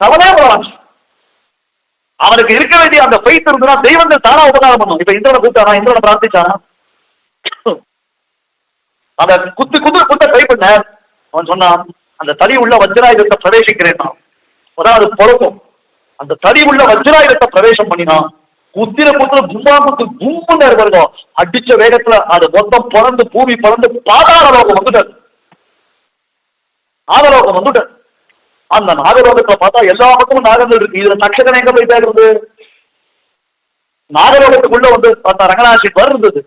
அவனே போவான் அவனுக்கு இருக்க வேண்டிய அந்த பைத்து இருந்ததுன்னா தெய்வங்கள் தானா உபகாரம் பண்ணும். இப்ப இந்திரனை கூப்பிட்டானா? இந்திரனை பிரார்த்திச்சானா? அந்த குத்து குத்து குத்த கை பண்ண அவன் சொன்னான் அந்த தடி உள்ள வஜ்ராயுதத்தை பிரவேசிக்கிறேன் நான். அதாவது பொறுப்பும். அந்த தடி உள்ள வஜ்ராயுதத்தை பிரவேசம் பண்ணினான் குத்திர குத்துல கும்பா குத்து கும்புன்னு இருக்கும் அடிச்ச வேகத்துல அது மொத்தம் பிறந்து பூமி பிறந்து பாதாள லோகம் வந்துட்டார் ஆதலோகம் வந்துட்டார் அந்த நாகலோகத்துல பார்த்தா எல்லா பக்கமும் நாகங்கள் இருக்கு. இதுல நட்சத்திரம் எங்க போய் தேடுறது நாகலோகத்துக்குள்ள வந்து பார்த்தா ரங்கநாசி இருந்தது.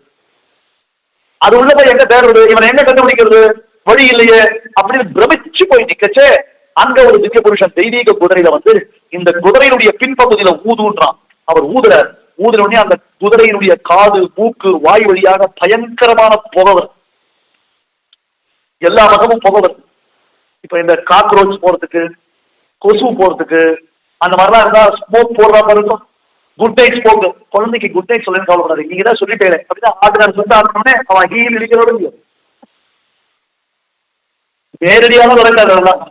அது உள்ளதை எங்க தேடுறது இவனை எங்க கண்டுபிடிக்கிறது? வழி இல்லையே அப்படின்னு பிரமிச்சு போய் நிக்கச்சே அங்க ஒரு திவ்ய புருஷன் தெய்வீக குதிரையில வந்து இந்த குதிரையினுடைய பின்பகுதியில ஊதுன்றான். அவர் ஊதுற ஊதுற உடனே அந்த குதிரையினுடைய காது மூக்கு வாய் வழியாக பயங்கரமான புகவர் எல்லா பக்கமும் புகவர் இப்ப இந்த காக்ரோச் போறதுக்கு கொசு போறதுக்கு அந்த மாதிரிலாம் இருந்தா ஸ்மோக் போடுற மாதிரி இருக்கும் குட் நைட் ஸ்மோக் குழந்தைக்கு குட் நைட் சொல்லுன்னு கவலைப்படாது. நீங்க தான் சொல்லிட்டே அப்படின்னா ஆடுறாரு சொல்லி ஆடணும்னே அவன் ஹீல் இடிக்கிறோட முடியும் நேரடியான விளக்காது அதெல்லாம்.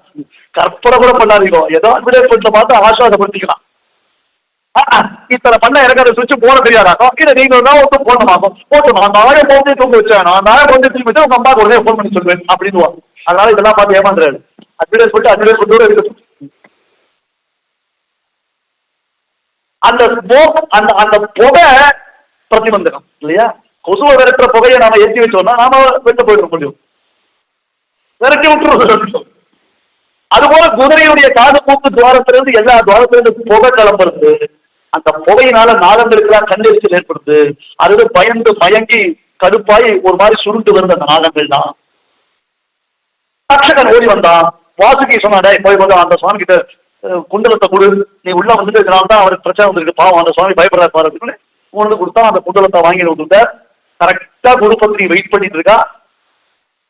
கற்பனை கூட பண்ணாதீங்க. ஏதோ அட்வர்டைஸ்மெண்ட்ல பார்த்து ஆஸ்வாதப்படுத்திக்கலாம் ஆ, இத்தனை பண்ண எனக்கு அதை சுவிட்ச் போட தெரியாதாக்கோ இதை நீங்க தான் ஒருத்தர் போடணுமாக்கும் போட்டு நான் நானே போட்டு தூங்க வச்சேன். நான் நானே போட்டு திரும்பி உங்க அம்மாவுக்கு உடனே ஃபோன் பண்ணி சொல்லுவேன். அப்படின்னு அதனால இதெல்லாம் பார்த்து ஏமாந்துறாரு. அட்வர்டைஸ்மெண்ட் அட்வர்டைஸ்மெண்ட்டோட இருக்கு அந்த ஸ்மோக் அந்த அந்த புகை பிரதிபந்தகம் இல்லையா? கொசுவை விரட்டுற புகையை நாம ஏற்றி வச்சோம்னா நாம வெட்ட போயிட முடியும். விரட்டி விட்டுருவோம். அதுபோல குதிரையுடைய காது மூக்கு துவாரத்திலிருந்து எல்லா துவாரத்திலிருந்து புகை கிளம்புறது அந்த புகையினால நாகங்களுக்கெல்லாம் கண்ணெரிச்சல் ஏற்படுது. அது பயந்து மயங்கி கடுப்பாய் ஒரு மாதிரி சுருண்டு வருது அந்த நாகங்கள் தான் தக்ஷகன் ஓடி வந்தான் வாசுகி சொன்னாடே போய் போய் அந்த சுவாமி கிட்ட குண்டலத்தை கொடு. நீ உள்ள வந்துட்டு இதனால தான் அவருக்கு பிரச்சனை வந்துருக்கு. பாவம் அந்த சுவாமி பயப்படுறாரு பாரு அப்படின்னு கொடுத்தா அந்த குண்டலத்தை வாங்கி விட்டுட்ட கரெக்டா குருபத்னி வெயிட் பண்ணிட்டு இருக்கா.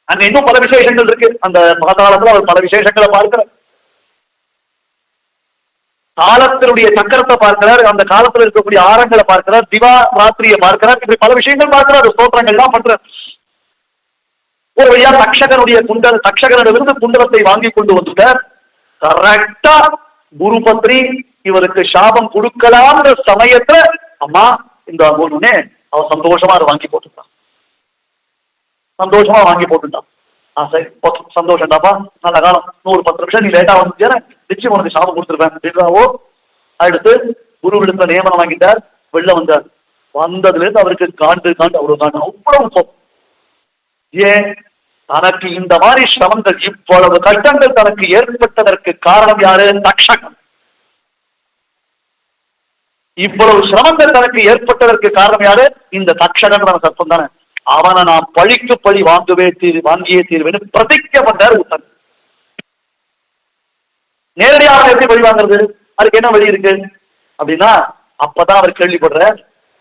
அங்க இன்னும் பல விசேஷங்கள் இருக்கு. அந்த மகதாளத்துல அவர் பல விசேஷங்களை பார்க்கிறார். காலத்தினுடைய சக்கரத்தை பார்க்கிறார். அந்த காலத்துல இருக்கக்கூடிய ஆரங்களை பார்க்கிறார். திவா ராத்திரியை பார்க்கிறார். இப்படி பல விஷயங்கள் பார்க்கிறார். ஸ்தோத்திரங்கள்லாம் பண்றார். ஒரு வழியா தக்ஷகனுடைய குண்டல தக்ஷகனிடமிருந்து குண்டலத்தை வாங்கி கொண்டு வந்துட்டார். கரெக்டா குரு பத்ரி இவருக்கு சாபம் கொடுக்கலாம்ன்ற சமயத்துல அம்மா இந்த ஒண்ணுனே அவ சந்தோஷமா அதை வாங்கி போட்டுட்டான். சந்தோஷமா வாங்கி போட்டுட்டான். ஆ சரி ஓகே சந்தோஷம்டாப்பா நல்ல காலம். நூறு பத்து நிமிஷம் நீ லேட்டா வந்து நிச்சயம் உனக்கு சாபம் கொடுத்துருப்பேன் அப்படின்றாவோ அடுத்து குரு குருவிடத்துல நியமனம் வாங்கிட்டார். வெளில வந்தார். வந்ததுல இருந்து அவருக்கு காண்டு காண்டு அவ்வளவு காண்டு அவ்வளவு ஏன்? தனக்கு இந்த மாதிரி சிரமங்கள் இவ்வளவு கஷ்டங்கள் தனக்கு ஏற்பட்டதற்கு காரணம் யாரு? தக்ஷகன் இவ்வளவு சிரமங்கள் தனக்கு ஏற்பட்டதற்கு காரணம் யாரு? இந்த தக்ஷகன் சர்ப்பம் தானே. அவனை நான் பழிக்கு பழி வாங்குவே தீர் வாங்கியே தீர்வேன்னு பிரதிக்க பண்ணார் உத்தன் நேரடியாக எப்படி பழி வாங்குறது? அதுக்கு என்ன வழி இருக்கு? அப்படின்னா அப்பதான் அவர் கேள்விப்படுற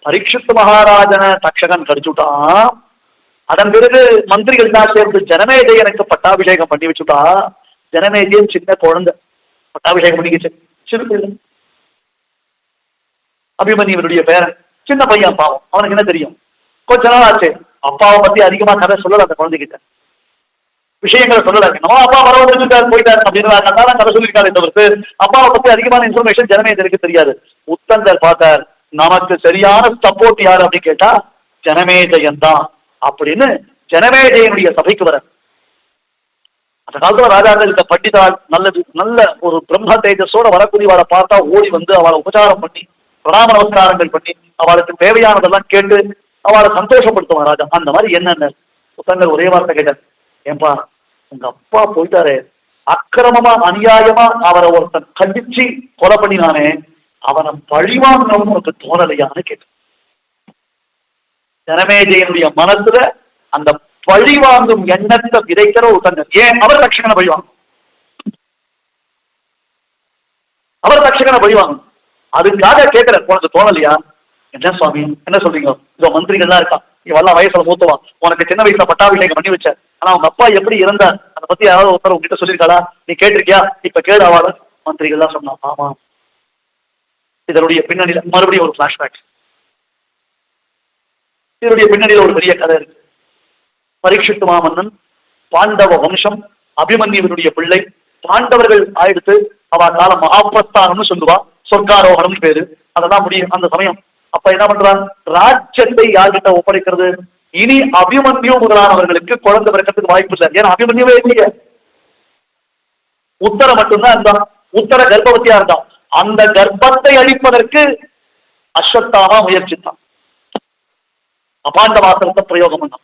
பரீட்சித்து மகாராஜனை தக்ஷகன் கடிச்சுட்டான் அதன் பிறகு மந்திரிகள் தான் சேர்ந்து எனக்கு பட்டாபிஷேகம் பண்ணி வச்சுட்டா ஜனமேஜயன் சின்ன குழந்தை பட்டாபிஷேகம் பண்ணிக்கிச்சு. சிறு பிள்ளை அபிமன்யுவனுடைய பேரன் சின்ன பையன் பாவம். அவனுக்கு என்ன தெரியும்? கொஞ்ச நாள் ஆச்சு. அப்பாவை பத்தி அதிகமா கதை சொல்லல அந்த குழந்தைகிட்ட. விஷயங்களை சொல்லல. நம்ம அப்பா வர வந்துட்டார் போயிட்டார் அப்படின்னு கதை சொல்லியிருக்காரு தவிர்த்து அப்பாவை பத்தி அதிகமான இன்ஃபர்மேஷன் ஜனமேஜனுக்கு தெரியாது. உத்தந்தர் பார்த்தார் நமக்கு சரியான சப்போர்ட் யாரு அப்படின்னு கேட்டா ஜனமேஜயன் தான். அப்படின்னு ஜனமேஜயனுடைய சபைக்கு வர. அந்த காலத்துல ராஜாங்க இந்த பண்டிதாள் நல்லது நல்ல ஒரு பிரம்ம தேஜஸோட வரக்கூடியவளை பார்த்தா ஓடி வந்து அவளை உபச்சாரம் பண்ணி பிரணாம நமஸ்காரங்கள் பண்ணி அவளுக்கு தேவையானதெல்லாம் கேட்டு அவளை சந்தோஷப்படுத்துவான் ராஜா. அந்த மாதிரி என்னென்ன? புத்தகங்கள் ஒரே வார்த்தை கேட்டார். ஏன்பா உங்க அப்பா போயிட்டாரே. அக்கிரமமா அநியாயமா அவரை ஒருத்தன் கண்டிச்சு கொலை பண்ணினானே. அவனை பழிவாங்கணும் உனக்கு தோணலையான்னு கேட்டான். ஜனமேஜயனுடைய மனசுல அந்த பழி வாங்கும் எண்ணத்தை விதைக்கிற ஒரு தங்க ஏன்? அவர் தட்சகனை பழி வாங்கும் அவர் தட்சகனை பழி வாங்கும் அதுக்காக கேட்கிற உனக்கு தோணலையா? என்ன சுவாமி? என்ன சொல்றீங்க? இதோ மந்திரிகள்லாம் இருக்கான். இவெல்லாம் வயசுல மூத்தவான். உனக்கு சின்ன வயசுல பட்டாபிஷேகம் பண்ணி வச்ச. ஆனா உங்க அப்பா எப்படி இருந்தார் அதை பத்தி யாராவது ஒருத்தர் உங்ககிட்ட சொல்லியிருக்காளா? நீ கேட்டிருக்கியா? இப்ப கேடு ஆவாத. மந்திரிகள் தான் சொன்னான் ஆமா. இதனுடைய பின்னணியில மறுபடியும் ஒரு பிளாஷ்பேக் இதனுடைய பின்னணியில ஒரு பெரிய கதை இருக்கு. பரீட்சித்து மாமன்னன் பாண்டவ வம்சம் அபிமன்யுவனுடைய பிள்ளை பாண்டவர்கள் ஆயிடுத்து அவ காலம் மகாபிரஸ்தானம்னு சொல்லுவா சொர்க்காரோகணம் பேரு. அதெல்லாம் முடியும் அந்த சமயம். அப்ப என்ன பண்றான் ராஜ்யத்தை யார்கிட்ட ஒப்படைக்கிறது? இனி அபிமன்யு முதலானவர்களுக்கு குழந்தை பிறக்கிறதுக்கு வாய்ப்பு இல்லை. ஏன்னா அபிமன்யுவே இல்லையே. உத்தர மட்டும்தான் இருந்தான். உத்தர கர்ப்பவத்தியா இருந்தான். அந்த கர்ப்பத்தை அழிப்பதற்கு அஸ்வத்தாமா முயற்சித்தான். அபாண்ட வாசனத்தை பிரயோகம் பண்ணான்.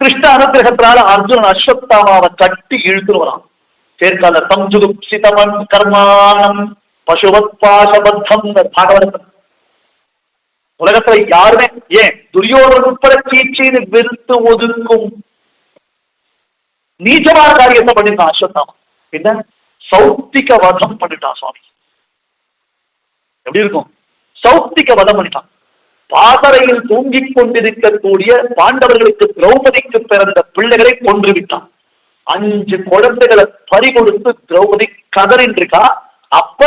கிருஷ்ண அனுகிரகத்தினால அர்ஜுனன் அஸ்வத்தாமாவை கட்டி இழுத்துருவான் சேர்க்கால சம்ஜுகுப்சிதமன் கர்மானம் பசுவத் பாசபத்தம் பாகவதம் உலகத்துல யாருமே ஏன் துரியோதன் உட்பட சீச்சின்னு வெறுத்து ஒதுக்கும் நீச்சமான காரியத்தை பண்ணிருந்தான் அஸ்வத்தாமா. என்ன சௌத்திக வதம் பண்ணிட்டான் சுவாமி. எப்படி இருக்கும்? சௌத்திக வதம் பண்ணிட்டான். பாசறையில் தூங்கிக் கொண்டிருக்கக்கூடிய பாண்டவர்களுக்கு திரௌபதிக்கு பிறந்த பிள்ளைகளை கொன்று விட்டான் அஞ்சு குழந்தைகளை பறிகொடுத்து திரௌபதி கதறின் இருக்கா அப்ப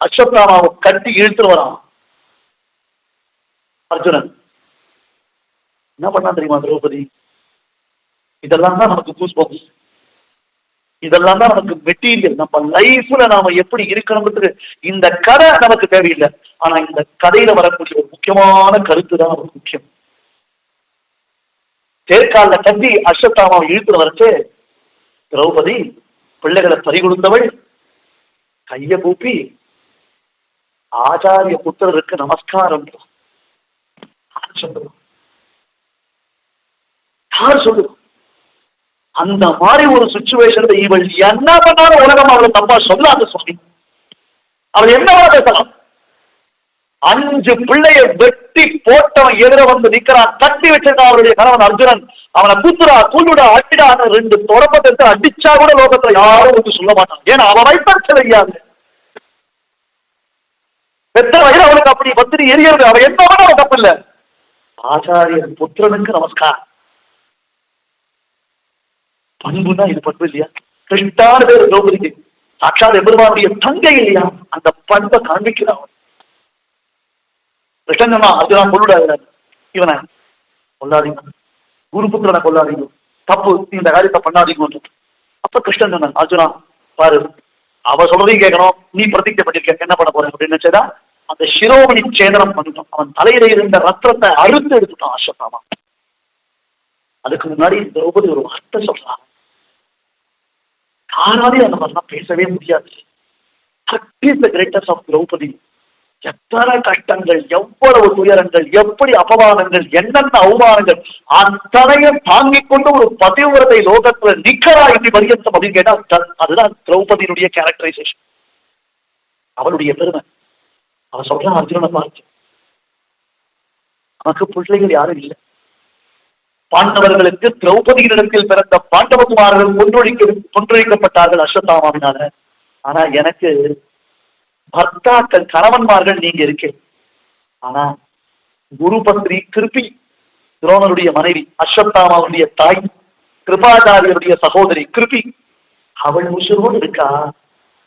அஸ்வத்தாமாவை கட்டி இழுத்துட்டு வரான். அர்ஜுனன் என்ன பண்ணா தெரியுமா திரௌபதி? இதெல்லாம் தான் நமக்கு கூஸ் பம்ப்ஸ் இதெல்லாம் தான் நமக்கு மெட்டீரியல். நம்ம லைஃப்ல நாம எப்படி இருக்கணுங்கிறது இந்த கதை நமக்கு தேவையில்லை. ஆனா இந்த கதையில வரக்கூடிய ஒரு முக்கியமான கருத்து தான் நமக்கு முக்கியம். தேர்கால கட்டி அஸ்வத்தாமாவை இழுத்துட்டு வரச்சு. திரௌபதி பிள்ளைகளை பறிகொடுத்தவள் கைய கூப்பி ஆச்சாரிய புத்திரருக்கு நமஸ்காரம். யார் சொல்லுவா? யார் சொல்லுவா? அந்த மாதிரி ஒரு சுச்சுவேஷன்ல இவள் என்ன பண்ணாலும் உலகம் அவளை தப்பா சொல்லாத சுவாமி. அவள் என்ன பேசலாம். அஞ்சு பிள்ளைய வெட்டி போட்டவன் எதிர வந்து நிக்கிறான். கட்டி வச்சிருக்கான் அவருடைய கணவன் அர்ஜுனன். அவனை குத்துறா குள்ளுடா அட்டிடான்னு ரெண்டு தொடப்பத்தை எடுத்து அடிச்சா கூட லோகத்துல யாரும் வந்து சொல்ல மாட்டான். ஏன்னா அவன் வைப்பற்ற தெரியாது. பெத்த வயது அவனுக்கு அப்படி பத்திரி எரியறது. அவன் என்ன அவன் தப்பு இல்லை ஆச்சாரியன் புத்திரனுக்கு நமஸ்காரம். பண்புனா இது பண்பு இல்லையா? கிருஷ்டான பேர் திரௌபதிக்கு. சாட்சாத் எம்பெருமானுடைய தங்கை இல்லையா? அந்த பண்பை காண்பிக்கிறான் அவன் அதுதான் கொள்ளுடாது இவனை கொல்லாதீங்க. குருபுத்திரனை கொல்லாதீங்க. தப்பு நீ இந்த காரியத்தை பண்ணாதீங்க அப்ப கிருஷ்ணன் சொன்னான் அர்ஜுனா பாரு அவ சொல்றதையும் கேட்கணும். நீ பிரதிஜை பண்ணிருக்க என்ன பண்ண போற? அப்படின்னு நினைச்சதா? அந்த சிரோமணி சேதனம் பண்ணிட்டான் அவன் தலையில இருந்த ரத்தத்தை அறுத்து எடுத்துட்டான் அஸ்வத்தாமா அதுக்கு முன்னாடி திரௌபதி ஒரு வார்த்தை சொல்றான். யாராலையும் அந்த மாதிரிலாம் பேசவே முடியாது. Is the greatest of Draupadi எத்தனை கஷ்டங்கள் எவ்வளவு துயரங்கள் எப்படி அபமானங்கள் என்னென்ன அவமானங்கள் அத்தனையும் தாங்கிக் கொண்டு ஒரு பதிவிரதை லோகத்துல நிக்கிறா இப்படி பரியந்தம் அப்படின்னு கேட்டா அதுதான் திரௌபதியினுடைய கேரக்டரைசேஷன் அவளுடைய பெருமை. அவன் சொல்றான் அர்ஜுனனை பார்த்து நமக்கு பிள்ளைகள் யாரும் இல்லை. பாண்டவர்களுக்கு திரௌபதியினிடத்தில் பிறந்த பாண்டவகுமாரர்கள் கொன்றொழிக்க கொன்றொழிக்கப்பட்டார்கள் அஸ்வத்தாமாவினால. ஆனா எனக்கு பர்த்தாக்கள் கணவன்மார்கள் நீங்க இருக்கே. ஆனா குரு பத்ரி கிருபி துரோணருடைய மனைவி அஸ்வத்தாமாவுடைய தாய் கிருபாச்சாரியருடைய சகோதரி கிருபி அவள் உசுரோடு இருக்கா?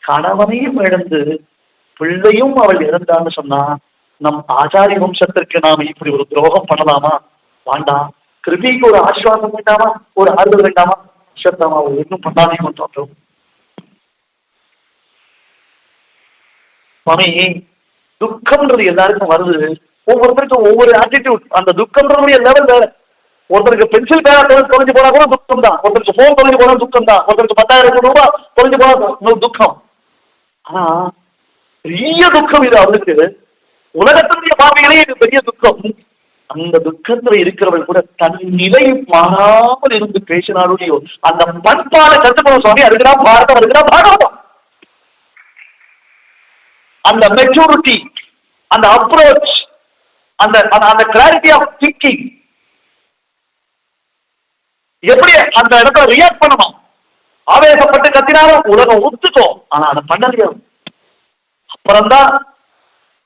கணவனையும் இழந்து பிள்ளையும் அவள் இறந்தான்னு சொன்னா நம் ஆச்சாரிய வம்சத்திற்கு நாம் இப்படி ஒரு துரோகம் பண்ணலாமா? வாண்டாம். கிருபிக்கு ஒரு ஆசிர்வாதம் வேண்டாமா ஒரு ஆறுதல் வேண்டாமா அவர் இன்னும் பண்ணாதீங்க தோன்றும் சுவாமி துக்கம்ன்றது எல்லாருக்கும் வருது. ஒவ்வொருத்தருக்கும் ஒவ்வொரு ஆட்டிடியூட் அந்த துக்கம்ன்றதுடைய லெவல் வேற. ஒருத்தருக்கு பென்சில் பேரா தொலைஞ்சு போனா கூட துக்கம் தான் ஒருத்தருக்கு போன் தொலைஞ்சு போனா துக்கம் தான் ஒருத்தருக்கு பத்தாயிரம் ரூபாய் தொலைஞ்சு போனா துக்கம். ஆனா பெரிய துக்கம் இது அவளுக்கு உலகத்தினுடைய பாவிகளே இது பெரிய துக்கம். அந்த துக்கத்துல இருக்கிறவள் கூட தன் நிலை மாறாமல் இருந்து பேசினாலுடையோ அந்த பண்பாட கத்துக்கணும் சுவாமி அதுக்குதான் பாரதம் அதுக்குதான் பாகவதம் அந்த மெச்சூரிட்டி அந்த அப்ரோச் அந்த அந்த- அந்த கிளாரிட்டி ஆஃப் திங்கிங் எப்படி அந்த இடத்துல ரியாக்ட் பண்ணணும்? ஆவேசப்பட்டு கத்தினாலும் உலகம் ஒத்துக்கும். ஆனா அதை பண்ணலையா அப்புறம்தான்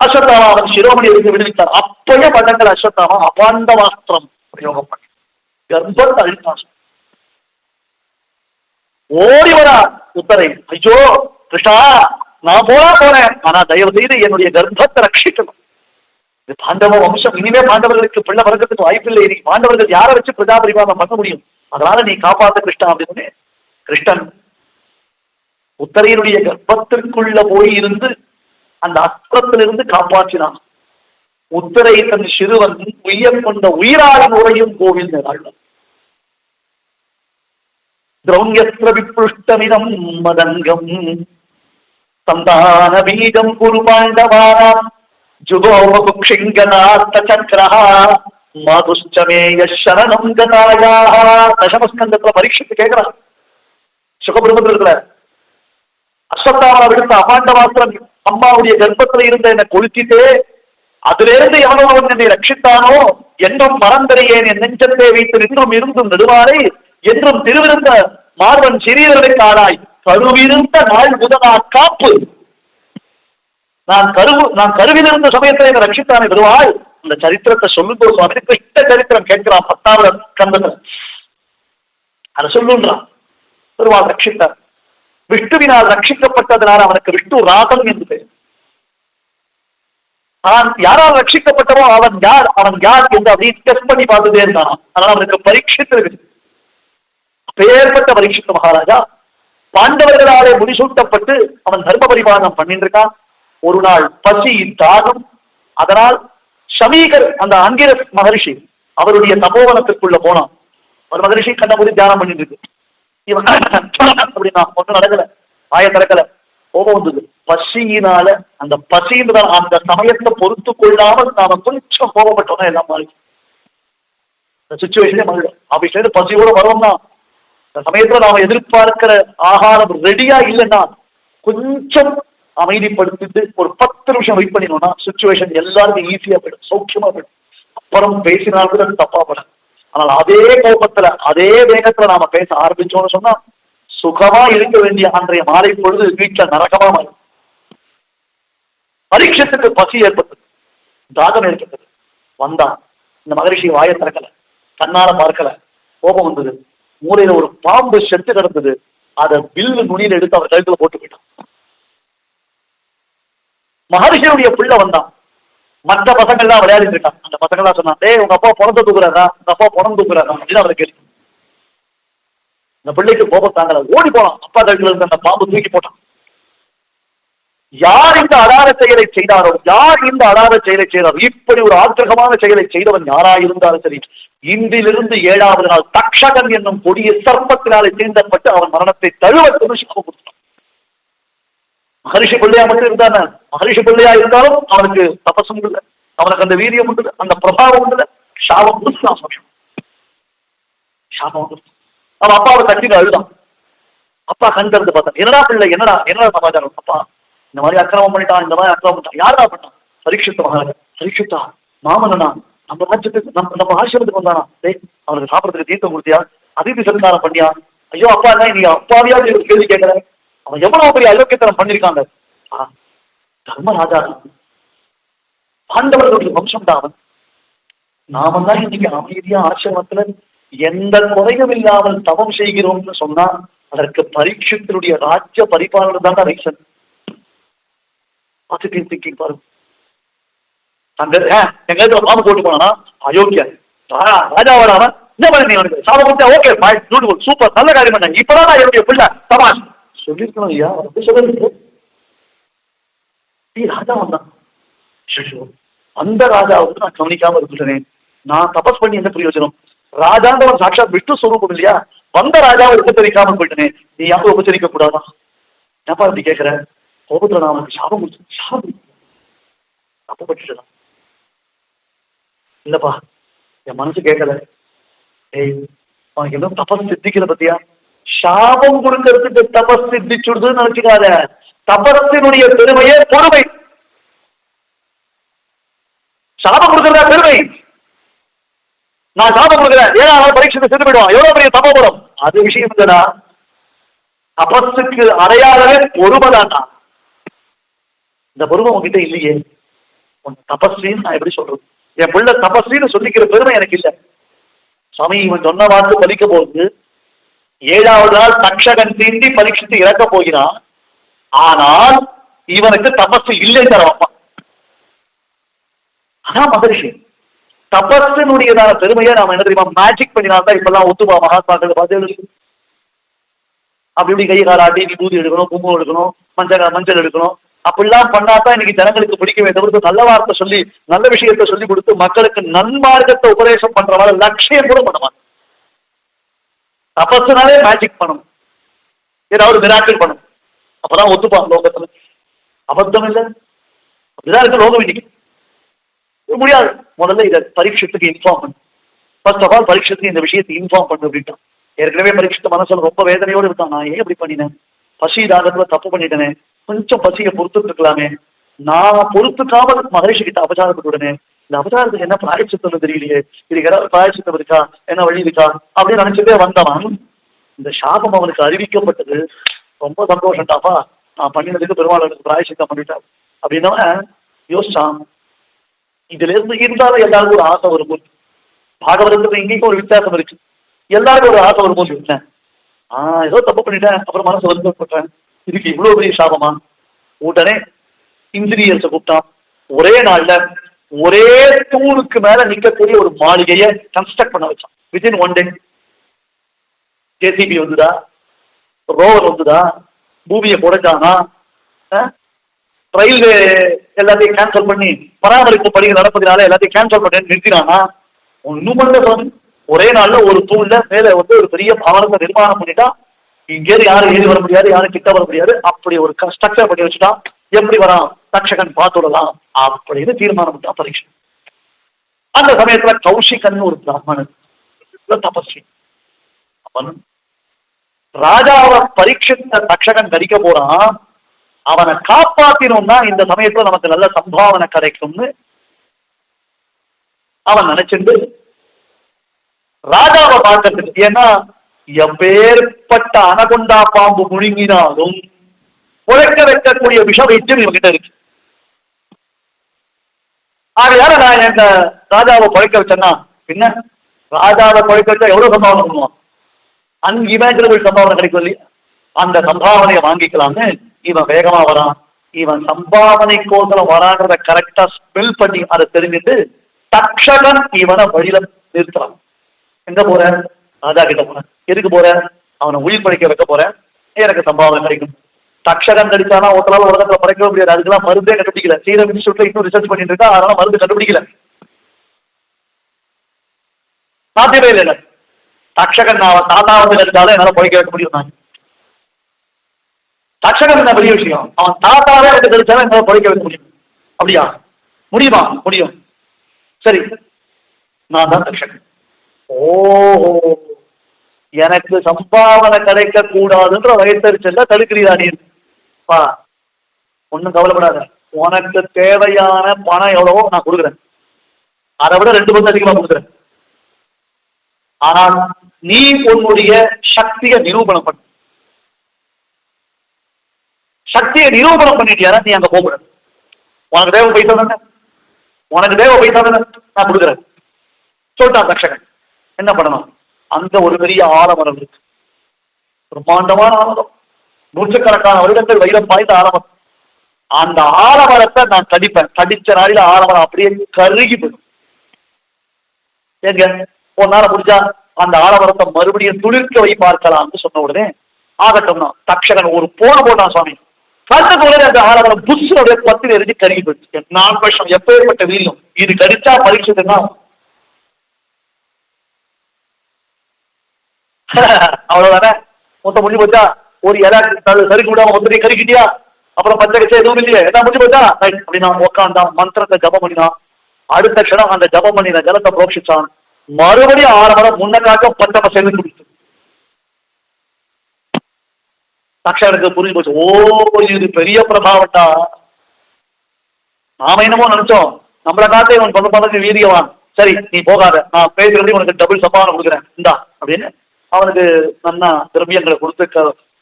அஸ்வத்தாமா அவன் சிரோமணி இருந்து விடுவித்தார். அப்பயே பண்ணங்கள் அஸ்வத்தாமா அபாண்ட வாஸ்திரம் பிரயோகம் பண்ணி கர்ப்பத்தை அழித்தான் ஓடி வரா உத்தரை. ஐயோ கிருஷ்ணா நான் போனா போறேன் ஆனா தயவு செய்து என்னுடைய கர்ப்பத்தை ரட்சிக்கணும். இது பாண்டவ வம்சம். இனிமே பாண்டவர்களுக்கு பிள்ளை பிறக்கிறதுக்கு வாய்ப்பில்லை. நீ பாண்டவர்கள் யாரை வச்சு பிரஜா பரிபாலனம் பண்ண முடியும்? அதனால நீ காப்பாத்த கிருஷ்ணா அப்படின்னு கிருஷ்ணன் உத்தரையனுடைய கர்ப்பத்திற்குள்ள போய் இருந்து அந்த அஸ்திரத்திலிருந்து காப்பாற்றினான். உத்தரை தன் சிறுவன் உயர் கொண்ட உயிராளன் உரையும் கோவில் ஆழ்வார் திரௌண்யஸ்திர விப்ருஷ்டமிதம் மதங்கம். சந்தான பீஜம் குரு பாண்டவானாம் ஜுகோபகுக்ஷிங்கநாத்த சக்கரஹ. மாதுஷ்டமேய சரணம் கதாயா. தசமஸ்கந்தத்துல பரீட்சித்து கேட்கிறான் சுகபிரமத்தில் இருக்கிற அஸ்வத்தாமனை விடுத்த அபாண்டவாசன் அம்மாவுடைய கர்ப்பத்துல இருந்த என்னை கொளுத்திட்டு அதிலிருந்து எவனோ அவன் என்னை ரட்சித்தானோ என்றும் மறந்தறியேன். என் நெஞ்சத்தை வைத்து நின்றும் இருந்தும் நெடுவாரை என்றும் திருவிருந்த மார்பன் சிறியவர்களை காணாய் கருவிருந்த நாள் முதலா காப்பு. நான் கருவு நான் கருவிலிருந்த சமயத்தில் என்னை ரட்சித்தானே வருவாய் அந்த சரித்திரத்தை சொல்லும்போது சுவாமி கிட்ட சரித்திரம் கேட்கிறான் பத்தாவது கந்தன். அதை சொல்லுன்றான். பெருமாள் ரட்சித்தார். விஷ்ணுவினால் ரட்சிக்கப்பட்டதனால் அவனுக்கு விஷ்ணு ராதம் என்று பெயர். அவன் யாரால் ரட்சிக்கப்பட்டவோ அவன் யார் அவன் யார் என்று அப்படி டெஸ்ட் பண்ணி பார்த்துட்டே இருந்தான். அதனால அவனுக்கு பரீட்சித்து பெயர்பட்ட பரீட்சித்த மகாராஜா பாண்டவர்களாலே முடிசூட்டப்பட்டு அவன் தர்ம பரிபாலனம் பண்ணிட்டு இருக்கான். ஒரு நாள் பசி தாகம். அதனால் ஷமீகர் அந்த அங்கிரஸ் மகரிஷி அவருடைய தபோவனத்திற்குள்ள போனான். ஒரு மகரிஷி கண்டபோது தியானம் பண்ணிட்டு இருக்கு. இவன் அப்படின்னா ஒன்றும் நடக்கல. ஆய திறக்கல கோபம் வந்தது. பசியினால அந்த பசின்ற அந்த சமயத்தை பொறுத்து கொள்ளாமல் நாம கொஞ்சம் கோபப்பட்டோம்னா எல்லாம் மாறி இந்த சுச்சுவேஷனே மாறிடும். ஆபீஸ்ல இருந்து பசியோட வரோம்னா இந்த சமயத்துல நாம எதிர்பார்க்கிற ஆகாரம் ரெடியா இல்லைன்னா கொஞ்சம் அமைதிப்படுத்திட்டு ஒரு பத்து நிமிஷம் வெயிட் பண்ணினோம்னா சுச்சுவேஷன் எல்லாருக்கும் ஈஸியா போயிடும். சௌக்கியமா போயிடும். அப்புறம் பேசினால் கூட அது தப்பா படும் ஆனால் அதே கோபத்துல அதே வேகத்துல நாம பேச ஆரம்பிச்சோம்னு சொன்னா சுகமா இருக்க வேண்டிய அன்றைய மாலை பொழுது வீட்டுல நரகமா மாறும் பரீட்சத்துக்கு பசி ஏற்பட்டது. தாகம் ஏற்பட்டது. வந்தான். இந்த மகரிஷி வாயை திறக்கல. கண்ணால பார்க்கல. கோபம் வந்தது. மூலையில ஒரு பாம்பு செத்து கிடந்தது. அதை வில்லு நுனியில எடுத்து அவர் கழுத்துல போட்டு போயிட்டான் மகரிஷியுடைய பிள்ளை வந்தான். மற்ற பசங்க எல்லாம் விளையாடிட்டு இருக்கான் அந்த பசங்க எல்லாம் சொன்னான் உங்க அப்பா பிறந்த தூக்குறாரா? உங்க அப்பா பிறந்து தூக்குறாரா? அப்படின்னு அவரை கேள்வி இந்த பிள்ளைக்கு கோபம் தாங்கல. ஓடி போனான். அப்பா கழுத்துல இருந்த அந்த பாம்பு தூக்கி போட்டான். யார் இந்த அடார செயலை செய்தாரோ? யார் இந்த அடார செயலை செய்தாரோ? இப்படி ஒரு ஆக்கிரகமான செயலை செய்தவன் யாராயிருந்தாலும் சரி இன்றிலிருந்து ஏழாவது நாள் தக்ஷகன் என்னும் கொடிய சர்ப்பத்தினாலே தீண்டப்பட்டு அவன் மரணத்தை தழுவ சாபம் கொடுத்தான். மகரிஷி பிள்ளையா மட்டும் இருந்தான? மகரிஷி பிள்ளையா இருந்தாலும் அவனுக்கு தபசும் இல்லை. அவனுக்கு அந்த வீரியம் உண்டு அந்த பிரபாவம் உண்டு சாபம் கொடுத்தான் சாபம் அவன் அப்பாவை கட்டிட்டு அழுதான். அப்பா கண்டிருந்து திறந்து பார்த்தான். என்னடா பிள்ளை என்னடா என்னடா சமாச்சாரம்? அப்பா இந்த மாதிரி அக்கிரமம் பண்ணிட்டான் இந்த மாதிரி அக்கிரமம் பண்ணிட்டான். யாரா பண்ணான்? பரீட்சித்த மகாராஜா. பரீட்சித்தா? மாமனா நம்ம ராஜ்யத்துக்கு நம்ம நம்ம ஆசிரமத்துக்கு வந்தானா? டேய் அவனுக்கு சாப்பிடறதுக்கு தீர்த்தம் கொடுத்தியா? அதிர்ச்சி சன்மானம் பண்ணியா? ஐயோ அப்பா என்ன நீ அப்பாவியா கேள்வி கேட்கற அவன் எவ்வளவு பெரிய அயோக்கியத்தனம் பண்ணிருக்காங்க தர்மராஜா. பாண்டவர்களுடைய வம்சம் தான் அவன். நாம தான் இன்னைக்கு அமைதியா ஆசிரமத்துல எந்த குறையும் இல்லாமல் தவம் செய்கிறோம்னு சொன்னா அதற்கு பரீட்சத்தினுடைய ராஜ்ய பரிபாலனம் தான் ரீசன். பாசிட்டிவ் திங்கிங் பாருங்க. அங்க எங்க பாம்பு போட்டு போனா அயோக்கியா. ராஜாவோட அவன் என்ன பண்ணி நீ சாபம் ஓகே பாய் சூப்பர் நல்ல காரியம் பண்ண. இப்பதான் நான் என்னுடைய பிள்ளை சபாஷ். சொல்லிருக்கணும் ஐயா. அப்படி சொல்லுங்க நீ ராஜா வந்தான் ஐயோ, அந்த ராஜாவுக்கு நான் கவனிக்காம இருந்துட்டேன். நான் தபஸ் பண்ணி என்ன பிரயோஜனம்? ராஜான்றவன் சாட்சாத் விஷ்ணு ஸ்வரூபம் இல்லையா? வந்த ராஜாவை உபச்சரிக்காம போயிட்டனே. நீ யாரும் உபச்சரிக்க கூடாதா? ஏப்பா இப்படி கேட்கிற கோபத்துல நான் அவனுக்கு சாபம் கொடுத்து சாபம் தப்புப்பட்டுட்டேன்? இல்லப்பா. என் மனசு கேட்கல ஏய் அவனுக்கு எல்லாம் தபஸ் சித்திக்கல பத்தியா? சாபம் கொடுக்கறதுக்கு தபஸ் சித்திச்சுடுதுன்னு நினைச்சுக்காத. தபஸினுடைய பெருமையே பொறுமை. சாபம் கொடுக்கறதா பெருமை. நான் சாபம் கொடுக்குறேன். ஏன்னா அவன் பரீட்சை செத்து போயிடுவான். எவ்வளவு பெரிய தபபுரம் அது விஷயம் இல்லடா. தபஸுக்கு அடையாளவே பொறுமைதான்டா. இந்த பொறுமை உங்ககிட்ட இல்லையே. உன் தபஸ்வின்னு நான் எப்படி சொல்றது? என் பிள்ளை தபஸ்வின்னு சொல்லிக்கிற பெருமை எனக்கு இல்லை. சாமி இவன் சொன்ன வார்த்தை பலிக்க போகுது. ஏழாவது நாள் தக்ஷகன் தீண்டி பரீட்சித்து இறக்க போகிறான். ஆனால் இவனுக்கு தபஸ் இல்லைங்கிற அப்பா ஆனா மகரிஷி. தபஸினுடையதான பெருமையை நாம என்ன தெரியுமா? மேஜிக் பண்ணினால்தான் இப்பெல்லாம் ஒத்துப்பா மகாத்மாக்கள் பார்த்து அப்படி இப்படி கை காலாட்டி விபூதி எடுக்கணும் குங்குமம் எடுக்கணும் மஞ்சள் மஞ்சள் எடுக்கணும். அப்படிலாம் பண்ணாதான் இன்னைக்கு ஜனங்களுக்கு பிடிக்கவே தவிர்த்து நல்ல வார்த்தை சொல்லி நல்ல விஷயத்தை சொல்லி கொடுத்து மக்களுக்கு நன்மார்க்கத்தை உபதேசம் பண்றவங்க லட்சியம் கூட பண்ண மாட்டாங்க தபஸ்னாலே மேஜிக் பண்ணணும் ஏதாவது மிராக்கள் பண்ணணும் அப்பதான் ஒத்துப்பான் லோகத்துல. அபத்தம் இல்லை. அப்படிதான் இருக்கு லோகம் இன்னைக்கு. முடியாது. முதல்ல இதை பரீட்சத்துக்கு இன்ஃபார்ம் பண்ணு. ஃபர்ஸ்ட் ஆஃப் ஆல் பரீட்சத்துக்கு இந்த விஷயத்தை இன்ஃபார்ம் பண்ணு அப்படின்ட்டான் ஏற்கனவே பரீட்சித்த மனசுல ரொம்ப வேதனையோடு இருக்கான் நான் ஏன் இப்படி பண்ணினேன்? பசி தாகத்துல தப்பு பண்ணிட்டேனே. கொஞ்சம் பசியை பொறுத்துட்டு இருக்கலாமே. நான் பொறுத்துக்காமல் மகரிஷி கிட்ட அபச்சாரப்பட்டு உடனே இந்த அவதாரத்துக்கு என்ன பிராயச்சித்தம்னு தெரியலையே. இதுக்கு ஏதாவது பிராயச்சித்தம் இருக்கா? என்ன வழி இருக்கா? அப்படின்னு நினைச்சிட்டே வந்தவன் இந்த சாபம் அவனுக்கு அறிவிக்கப்பட்டது. ரொம்ப சந்தோஷம்டாப்பா நான் பண்ணினதுக்கு பெருமாள் எனக்கு பிராயச்சித்தம் பண்ணிட்டான் அப்படின்னவன் யோசிச்சான். இதுல இருந்து இருந்தாலும் எல்லாருக்கும் ஒரு ஆசை வரும்போது பாகவதத்துக்கு இங்கேயும் ஒரு வித்தியாசம் இருக்கு. எல்லாருக்கும் ஒரு ஆசை வரும்போது என்ன ஆஹ் ஏதோ தப்பு பண்ணிட்டேன் அப்புறம் மனசு வருத்தப்பட்டேன். இதுக்கு இவ்வளவு பெரிய சாபமா? உடனே இன்ஜினியர்ஸை கூப்பிட்டான். ஒரே நாள்ல ஒரே தூணுக்கு மேல நிக்கக்கூடிய ஒரு மாளிகையை கன்ஸ்ட்ரக்ட் பண்ண வச்சான். வித்தின் ஒன் டே ஜேசிபி வந்துதா? ரோவர் வந்துதா? பூமியை புடைச்சானா? ரயில்வே எல்லாத்தையும் கேன்சல் பண்ணி பராமரிப்பு பணிகள் நடப்பதனால எல்லாத்தையும் கேன்சல் பண்ணி நிறுத்தினானா? ஒன்றும் பண்ணல சுவாமி. ஒரே நாள்ல ஒரு தூண்ல மேல வந்து ஒரு பெரிய பாலத்தை நிர்மாணம் பண்ணிட்டா இங்கேருந்து யாரும் ஏறி வர முடியாது யாரும் கிட்ட வர முடியாது. அப்படி ஒரு ஸ்ட்ரக்சர் பண்ணி வச்சுட்டான். எப்படி வரான்? தட்சகன் பார்த்து விடலாம் அப்படின்னு தீர்மானம் பண்ணிட்டான் பரீட்சை அந்த சமயத்துல கௌஷிகன் ஒரு பிராமணன். தபஸ்வி. அவன் ராஜாவை பரீட்சித்த தட்சகன் தரிக்க போறான். அவனை காப்பாத்தினோம்னா இந்த சமயத்துல நமக்கு நல்ல சம்பாவனை கிடைக்கும்னு அவன் நினைச்சிட்டு ராஜாவை பார்க்கறதுக்கு ஏன்னா எப்பேற்பட்ட அனகுண்டா பாம்பு முழுங்கினாலும் உழைக்க வைக்கக்கூடிய விஷம் வைத்தியம் இவங்கிட்ட இருக்கு. ஆகையால நான் எங்க ராஜாவை குழைக்க வச்சேன்னா? என்ன ராஜாவை குழைக்க வச்சா எவ்வளவு சம்பாவனை பண்ணுவான்? அன்இமேஜினபிள் சம்பாவனை கிடைக்கும் இல்லையா? அந்த சம்பாவனையை வாங்கிக்கலாம்னு இவன் வேகமா வரான். இவன் சம்பாவனை சம்பாவனைக்கோசரம் வராங்கிறத கரெக்டா ஸ்பெல் பண்ணி அதை தெரிஞ்சுட்டு தக்ஷகன் இவனை வழியில நிறுத்துறான். எங்க போற? ராஜா கிட்ட போறேன். எதுக்கு போற? அவனை உயிர் படைக்க வைக்க போறேன். எனக்கு சம்பாவனை கிடைக்கும். தக்ஷகன் கடிச்சானா ஒருத்தரால உலகத்துல படைக்கவே முடியாது. அதுக்கெல்லாம் மருந்தே கண்டுபிடிக்கல. சீரம் இன்ஸ்டியூட்ல இன்னும் ரிசர்ச் பண்ணிட்டு இருக்கா அதனால மருந்து கண்டுபிடிக்கல. சாத்தியமே இல்லை தக்ஷகன் நான் தாத்தா வந்து கடிச்சாலும் என்னால பிழைக்க வைக்க முடியும் நான். தக்ஷகன் என்ன பெரிய விஷயம்? அவன் தாத்தாவே எனக்கு கடிச்சாலும் என்னால பிழைக்க வைக்க முடியும். அப்படியா? முடியுமா? முடியும். சரி. நான் தான் தக்ஷகன். ஓஹோ. எனக்கு சம்பாவனை கிடைக்க கூடாதுன்ற வயத்தறிச்சல்ல தடுக்கிறீரா நீ? பா ஒன்றும் கவலைப்படாத. உனக்கு தேவையான பணம் எவ்வளவோ நான் கொடுக்குறேன். அதை விட ரெண்டு பத்து அதிகமாக கொடுக்குறேன். ஆனால் நீ உன்னுடைய சக்தியை நிரூபணம் பண்ண. சக்தியை நிரூபணம் பண்ணிட்டியாரா நீ அங்க போகக்கூடாது. உனக்கு தேவை பைசா தானே? உனக்கு தேவை பைசா தானே? நான் கொடுக்குறேன். சொல்லிட்டான் தக்ஷகன் என்ன பண்ணணும்? அந்த ஒரு பெரிய ஆலமரம் இருக்கு. பிரம்மாண்டமான ஆலமரம். நூற்றுக்கணக்கான வருடங்கள் வைரம் பாய்ந்த ஆலமரம். அந்த ஆலமரத்தை நான் கடிப்பேன் தடிச்ச நாளில ஆலமரம் அப்படியே கருகி போயிடும். ஏங்க உன்னால முடிஞ்சா அந்த ஆலமரத்தை மறுபடியும் துளிர்க்க வை பார்க்கலாம்னு சொன்ன உடனே ஆகட்டும்னா தக்ஷகன் ஒரு போன போட்டான் சுவாமி. கண்ணுக்கு உடனே அந்த ஆலமரம் புஷ்ஷோட அப்படியே பத்து எரிஞ்சு கருகி போயிடுச்சு. நாலு வருஷம் எப்பேற்பட்ட வீரியம். இது கடிச்சா பரீட்சைன்னா அவ்வளவுதானே? மொத்தம் முடிஞ்சு போச்சா? ஒரு இலை சறுக்கு விடாம ஒத்தனை கறிக்கிட்டியா அப்புறம் பச்சை கச்சை எதுவும் இல்லையே? என்ன முடிஞ்சு போச்சா? ரைட் அப்படின்னா உட்காந்தான் மந்திரத்தை ஜபம் பண்ணினான் அடுத்த க்ஷணம் அந்த ஜபம் பண்ணின ஜலத்தை புரோஷிச்சான் மறுபடியும் ஆறு மரம் முன்ன பத்தம சேர்ந்து குடிச்சு. தக்ஷனுக்கு புரிஞ்சு போச்சு. ஓ இது பெரிய பிரபாவட்டா. நாம என்னமோ நினைச்சோம். நம்மளை காத்த இவன் பல பதவி வீரியவான். சரி நீ போகாத. நான் பேசுறது உனக்கு டபுள் சம்பாவனை கொடுக்குறேன். இந்தா அப்படின்னு அவனுக்கு நன்னா திரவியங்களை கொடுத்து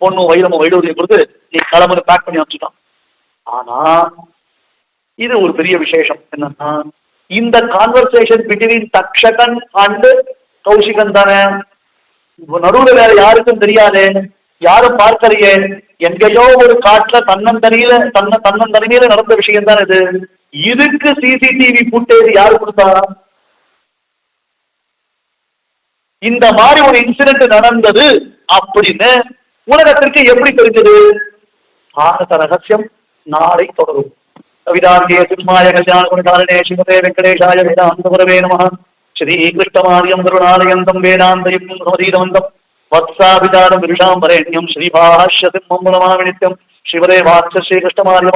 பொண்ணும் நம்ம வைடூரியம் கொடுத்து நீ கிளம்புன்னு பேக் பண்ணி அனுப்பிச்சுட்டான். ஆனா இது ஒரு பெரிய விசேஷம். என்னன்னா இந்த conversation between Takshakan and Kaushikan தானே. நடுவுல வேற யாருக்கும் தெரியாது. யாரும் பார்க்கலையே. எங்கேயோ ஒரு காட்டுல தன்னந்தனியில தன்ன தன்னந்தனியில நடந்த விஷயம் தான் இது. இதுக்கு சிசிடிவி ஃபுட்டேஜ் யாரு கொடுத்தா? இந்த மாதிரி ஒரு இன்சிடென்ட் நடந்தது அப்படின்னு உலகத்திற்கு எப்படி தெரிஞ்சது பாரத ரகசியம் நாளை தொடரும் கவிதாங்கிய சிம்மாய கல்யாண குணகாரணே ஸ்ரீமதே வெங்கடேஷாய வேதாந்த குரவே நம ஸ்ரீ கிருஷ்ணமாரியம் கருணாலயந்தம் வேதாந்தயும் சமதீதவந்தம் வத்சாபிதாரம் விருஷாம் வரேண்யம் ஸ்ரீபாஷ்ய சிம்மம் நித்யம் ஸ்ரீமதே வாட்ச ஸ்ரீ கிருஷ்ணமாரிய